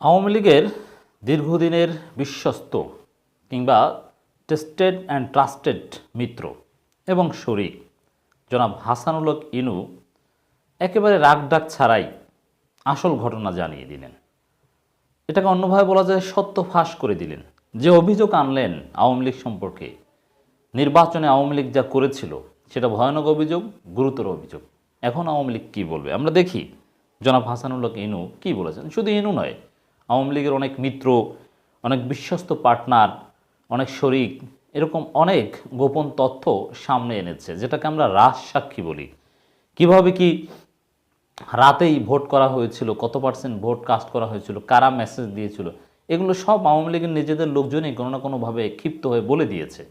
আওয়ামী লীগের দীর্ঘদিনের বিশ্বস্ত কিংবা টেস্টেড অ্যান্ড ট্রাস্টেড মিত্র এবং শরিক জনাব হাসানুলক ইনু একেবারে রাগ ডাক ছাড়াই আসল ঘটনা জানিয়ে দিলেন। এটাকে অন্যভাবে বলা যায় সত্য ফাঁস করে দিলেন। যে অভিযোগ আনলেন আওয়ামী লীগ সম্পর্কে, নির্বাচনে আওয়ামী লীগ যা করেছিল সেটা ভয়ানক অভিযোগ, গুরুতর অভিযোগ। এখন আওয়ামী লীগ কী বলবে? আমরা দেখি জনাব হাসানুল্লাহ ইনু কী বলেছেন। শুধু ইনু নয় আওয়ামী লীগের অনেক মিত্র, অনেক বিশ্বস্ত পার্টনার অনেক শরিক, এরকম অনেক গোপন তথ্য সামনে এনেছে, যেটাকে আমরা রাজ সাক্ষী বলি। কীভাবে কি রাতেই ভোট করা হয়েছিল, কত পার্সেন্ট ভোট কাস্ট করা হয়েছিল, কারা মেসেজ দিয়েছিল, এগুলো সব আওয়ামী লীগের নিজেদের লোকজনই কোনো না কোনোভাবে ক্ষিপ্ত হয়ে বলে দিয়েছে।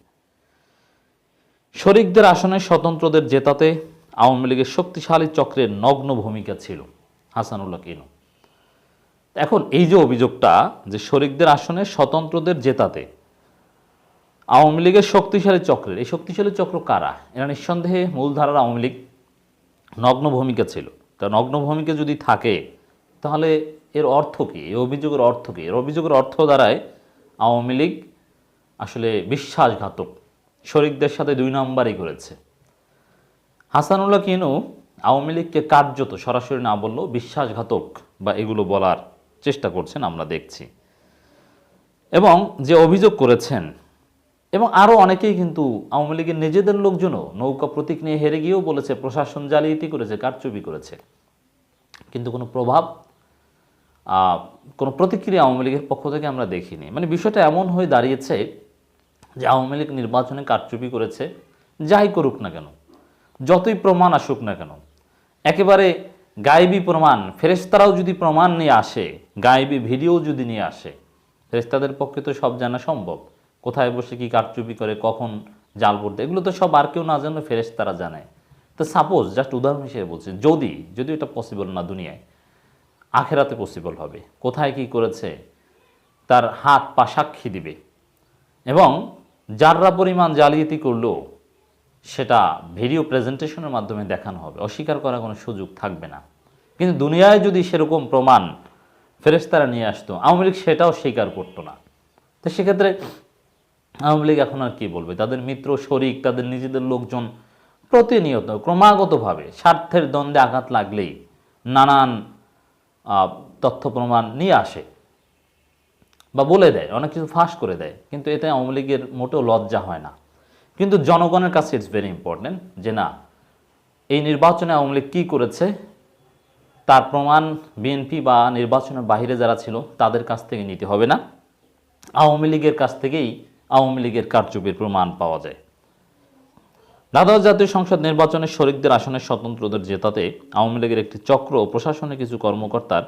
শরিকদের আসনে স্বতন্ত্রদের জেতাতে আওয়ামী লীগের শক্তিশালী চক্রের নগ্ন ভূমিকা ছিল, হাসানুল্লাহ কিনু। এখন এই যে অভিযোগটা যে শরিকদের আসনে স্বতন্ত্রদের জেতাতে আওয়ামী লীগের শক্তিশালী চক্রের, এই শক্তিশালী চক্র কারা? এরা নিঃসন্দেহে মূলধারার আওয়ামী লীগ, নগ্ন ভূমিকা ছিল। তা নগ্ন ভূমিকা যদি থাকে, তাহলে এর অর্থ কী? এই অভিযোগের অর্থ কী? এর অভিযোগের অর্থ দ্বারায় আওয়ামী লীগ আসলে বিশ্বাসঘাতক, শরিকদের সাথে দুই নম্বরই করেছে। হাসানুল্লাহ কিনু আওয়ামী লীগকে কার্যত সরাসরি না বললেও বিশ্বাসঘাতক বা এগুলো বলার চেষ্টা করছেন, আমরা দেখছি। এবং যে অভিযোগ করেছেন, এবং আরও অনেকেই কিন্তু আওয়ামী লীগের নিজেদের লোকজনও নৌকা প্রতীক নিয়ে হেরে গিয়েও বলেছে, প্রশাসন জালিয়াতি করেছে, কারচুপি করেছে। কিন্তু কোনো প্রভাব কোনো প্রতিক্রিয়া আওয়ামী লীগের পক্ষ থেকে আমরা দেখিনি। মানে বিষয়টা এমন হয়ে দাঁড়িয়েছে যে আওয়ামী লীগ নির্বাচনে কারচুপি করেছে, যাই করুক না কেন, যতই প্রমাণ আসুক না কেন, একেবারে গায়েবী প্রমাণ, ফেরেশতারাও যদি প্রমাণ নিয়ে আসে, গায়েবী ভিডিও যদি নিয়ে আসে, ফেরেশতাদের পক্ষে তো সব জানা সম্ভব। কোথায় বসে কি কারচুপি করে, কখন জাল পড়তে, এগুলো তো সব আর কেউ না জানলে ফেরেশতারা জানে। তো সাপোজ জাস্ট উদাহরণ হিসেবে বলছি, যদি যদি এটা পসিবল না দুনিয়ায়, আখেরাতে পসিবল হবে। কোথায় কি করেছে, তার হাত পা সাক্ষী দিবে। এবং যাররা পরিমাণ জালিয়াতি করলেও সেটা ভিডিও প্রেজেন্টেশনের মাধ্যমে দেখানো হবে। অস্বীকার করার কোনো সুযোগ থাকবে না। কিন্তু দুনিয়ায় যদি সেরকম প্রমাণ ফেরেস্তারা নিয়ে আসতো, আওয়ামী লীগ সেটাও স্বীকার করতো না। তো সেক্ষেত্রে আওয়ামী লীগ এখন আর কি বলবে? তাদের মিত্র, শরিক, তাদের নিজেদের লোকজন প্রতিনিয়ত ক্রমাগতভাবে স্বার্থের দ্বন্দ্বে আঘাত লাগলেই নানান তথ্য প্রমাণ নিয়ে আসে বা বলে দেয়, অনেক কিছু ফাঁস করে দেয়। কিন্তু এতে আওয়ামী লীগের মোটেও লজ্জা হয় না। কিন্তু জনগণের কাছে ইটস ভেরি ইম্পর্টেন্ট যে না, এই নির্বাচনে আওয়ামী লীগ কী করেছে, তার প্রমাণ বিএনপি বা নির্বাচনের বাইরে যারা ছিল, তাদের কাছ থেকে নিতে হবে না। আওয়ামী লীগের কাছ থেকেই আওয়ামী লীগের কারচুপির প্রমাণ পাওয়া যায়। দ্বাদশ জাতীয় সংসদ নির্বাচনে শরিকদের আসনের স্বতন্ত্রদের জেতাতে আওয়ামী লীগের একটি চক্র ও প্রশাসনের কিছু কর্মকর্তার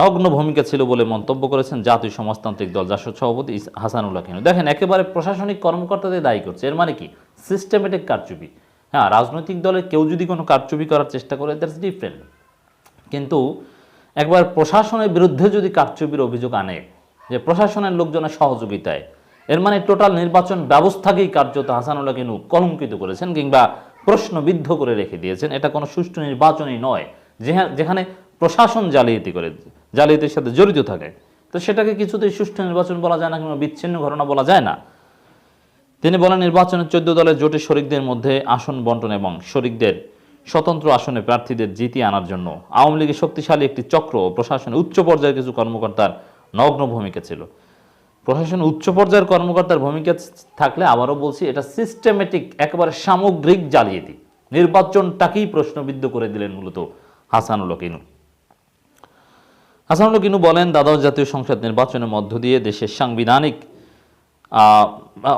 নগ্ন ভূমিকা ছিল বলে মন্তব্য করেছেন জাতীয় সমাজতান্ত্রিক দল জাসদ সভাপতি হাসানুল্লাহ খানু দেখেন, একেবারে প্রশাসনিক কর্মকর্তাদের দায়ী করছে। এর মানে কি? সিস্টেমেটিক কারচুপি। হ্যাঁ রাজনৈতিক দলের কেউ যদি কোনো কারচুপি করার চেষ্টা করে দ্যাটস ডিফারেন্ট কিন্তু একবার প্রশাসনের বিরুদ্ধে যদি কারচুপির অভিযোগ আনে, যে প্রশাসনের লোকজনের সহযোগিতায়, এর মানে টোটাল নির্বাচন ব্যবস্থাকেই কার্যত হাসানুল্লাহ কিনু কলঙ্কিত করেছেন কিংবা প্রশ্নবিদ্ধ করে রেখে দিয়েছেন। এটা কোনো সুষ্ঠু নির্বাচনই নয়। যেখানে প্রশাসন জালিয়াতি করে জালিয়াতির সাথে জড়িত থাকে। তো সেটাকে কিছুতেই সুষ্ঠু নির্বাচন বলা যায় না কিংবা বিচ্ছিন্ন ঘটনা বলা যায় না। তিনি বলেন, নির্বাচনের চোদ্দ দলের জোটে শরিকদের মধ্যে আসন বন্টন এবং শরিকদের স্বতন্ত্র আসনে প্রার্থীদের জিতিয়ে আনার জন্য আওয়ামী লীগের শক্তিশালী একটি চক্র প্রশাসনে উচ্চ পর্যায়ের কিছু কর্মকর্তার নগ্ন ভূমিকা ছিল। প্রশাসনে উচ্চ পর্যায়ের কর্মকর্তার ভূমিকা থাকলে আবারও বলছি, এটা সিস্টেমেটিক একেবারে সামগ্রিক জালিয়াতি। নির্বাচনটাকেই প্রশ্নবিদ্ধ করে দিলেন মূলত হাসানুল কিনু হাসানুল কিনু বলেন দ্বাদশ জাতীয় সংসদ নির্বাচনের মধ্য দিয়ে দেশের সাংবিধানিক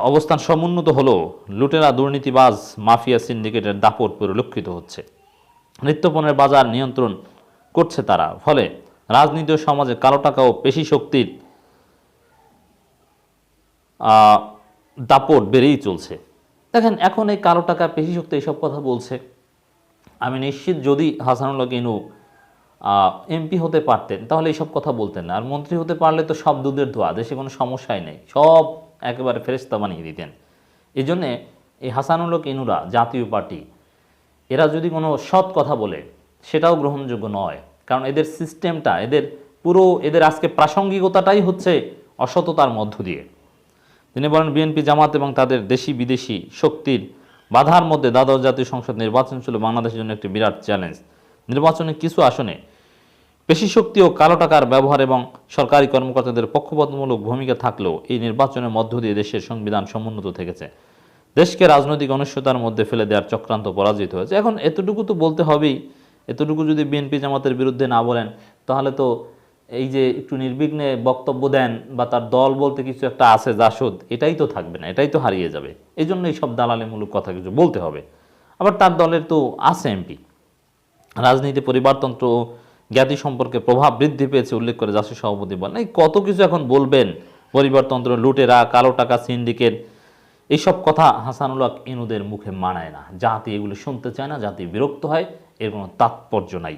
অবস্থান সমুন্নত হলেও লুটেরা দুর্নীতিবাজ মাফিয়া সিন্ডিকেটের দাপট পরিলক্ষিত হচ্ছে। নিত্যপণের বাজার নিয়ন্ত্রণ করছে তারা। ফলে রাজনীতি ও সমাজে কালো টাকা ও পেশি শক্তির দাপট বেড়েই চলছে। দেখেন, এখন এই কালো টাকা, পেশি শক্তি এইসব কথা বলছে। আমি নিশ্চিত যদি হাসানুল্লাহ কিনু এমপি হতে পারতেন, তাহলে এইসব কথা বলতেন না। আর মন্ত্রী হতে পারলে তো সব দুধের ধোয়া, দেশে কোনো সমস্যাই নেই। সব একেবারে ফেরেস্তা বানিয়ে দিতেন। এই জন্যে এই হাসানুল্লাহ কিনুরা জাতীয় পার্টি, এরা যদি কোনো সৎ কথা বলে, সেটাও গ্রহণযোগ্য নয়। কারণ এদের সিস্টেমটা, এদের পুরো, এদের আজকে প্রাসঙ্গিকতাটাই হচ্ছে অসততার মধ্য দিয়ে। তিনি বলেন, বিএনপি জামাত এবং তাদের দেশি বিদেশি শক্তির বাধার মধ্যে দ্বাদশ জাতীয় সংসদ নির্বাচন ছিল বাংলাদেশের জন্য একটি বিরাট চ্যালেঞ্জ। নির্বাচনে কিছু আসনে পেশি শক্তি ও কালো টাকার ব্যবহার এবং সরকারি কর্মকর্তাদের পক্ষপাতমূলক ভূমিকা থাকলেও এই নির্বাচনের মধ্য দিয়ে দেশের সংবিধান সমুন্নত থেকেছে। দেশকে রাজনৈতিক অনিশ্চয়তার মধ্যে ফেলে দেওয়ার চক্রান্ত পরাজিত হয়েছে। এখন এতটুকু তো বলতে হবেই। এতটুকু যদি বিএনপি জামাতের বিরুদ্ধে না বলেন, তাহলে তো এই যে একটু নির্বিঘ্নে বক্তব্য দেন বা তার দল বলতে কিছু একটা আছে জাসদ এটাই তো থাকবে না, এটাই তো হারিয়ে যাবে। এই জন্য এইসব দালালিমূলক কথা কিছু বলতে হবে। আবার তার দলের তো আছে এমপি। রাজনীতি, পরিবারতন্ত্র জ্ঞাতি সম্পর্কে প্রভাব বৃদ্ধি পেয়েছে উল্লেখ করে জাতীয় সভাপতি বলেন। এই কত কিছু এখন বলবেন পরিবারতন্ত্র, লুটেরা, কালো টাকা, সিন্ডিকেট, এইসব কথা হাসানুল্লাহ ইনুদের মুখে মানায় না। জাতি এগুলো শুনতে চায় না, জাতি বিরক্ত হয়, এর কোনো তাৎপর্য নাই।